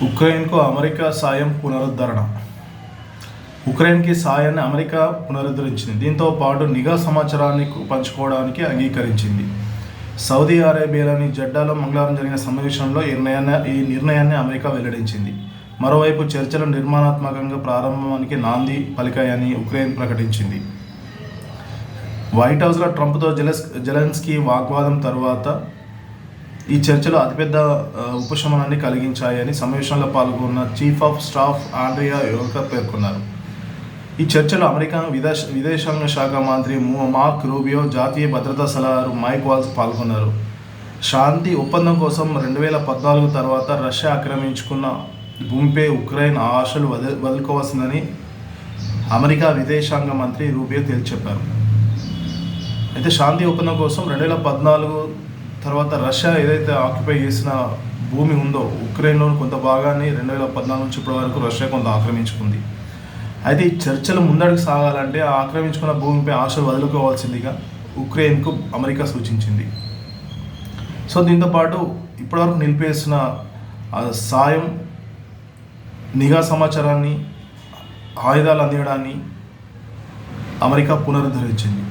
ఉక్రెయిన్కు America సాయం పునరుద్ధరణ. ఉక్రెయిన్కి సాయాన్ని అమెరికా పునరుద్ధరించింది. దీంతో పాటు నిఘా సమాచారాన్ని పంచుకోవడానికి అంగీకరించింది. సౌదీ అరేబియాలోని జడ్డాలో మంగళవారం జరిగిన సమావేశంలో ఈ నిర్ణయాన్ని ఈ నిర్ణయాన్ని అమెరికా వెల్లడించింది. మరోవైపు చర్చలు నిర్మాణాత్మకంగా ప్రారంభానికి నాంది పలికాయని ఉక్రెయిన్ ప్రకటించింది. వైట్ హౌస్లో ట్రంప్తో జెలెస్ జెలెన్స్కీ వాగ్వాదం తర్వాత ఈ చర్చలు అతిపెద్ద ఉపశమనాన్ని కలిగించాయని సమావేశంలో పాల్గొన్న చీఫ్ ఆఫ్ స్టాఫ్ ఆండ్రియా యోగ పేర్కొన్నారు. ఈ చర్చలో అమెరికా విదేశ విదేశాంగ శాఖ మంత్రి ము- మార్క్ రూబియో జాతీయ భద్రతా సలహాదారు మైక్ వాల్స్ పాల్గొన్నారు. శాంతి ఒప్పందం కోసం రెండు వేల పద్నాలుగు తర్వాత రష్యా ఆక్రమించుకున్న భూమిపై ఉక్రెయిన్ ఆశలు వద వదులుకోవాల్సిందని అమెరికా విదేశాంగ మంత్రి రూబియో తేల్చెప్పారు అయితే శాంతి ఒప్పందం కోసం రెండు వేల పద్నాలుగు తర్వాత రష్యా ఏదైతే ఆక్యుపై చేసిన భూమి ఉందో ఉక్రెయిన్లోని కొంత భాగాన్ని రెండు వేల పద్నాలుగు నుంచి ఇప్పటి వరకు రష్యా కొంత ఆక్రమించుకుంది. అయితే ఈ చర్చలు ముందడుగు సాగాలంటే ఆ ఆక్రమించుకున్న భూమిపై ఆశలు వదులుకోవాల్సిందిగా ఉక్రెయిన్కు అమెరికా సూచించింది. సో దీంతో పాటు ఇప్పటివరకు నిలిపేసిన సాయం నిఘా సమాచారాన్ని ఆయుధాలు అందించడాన్ని అమెరికా పునరుద్ధరించింది.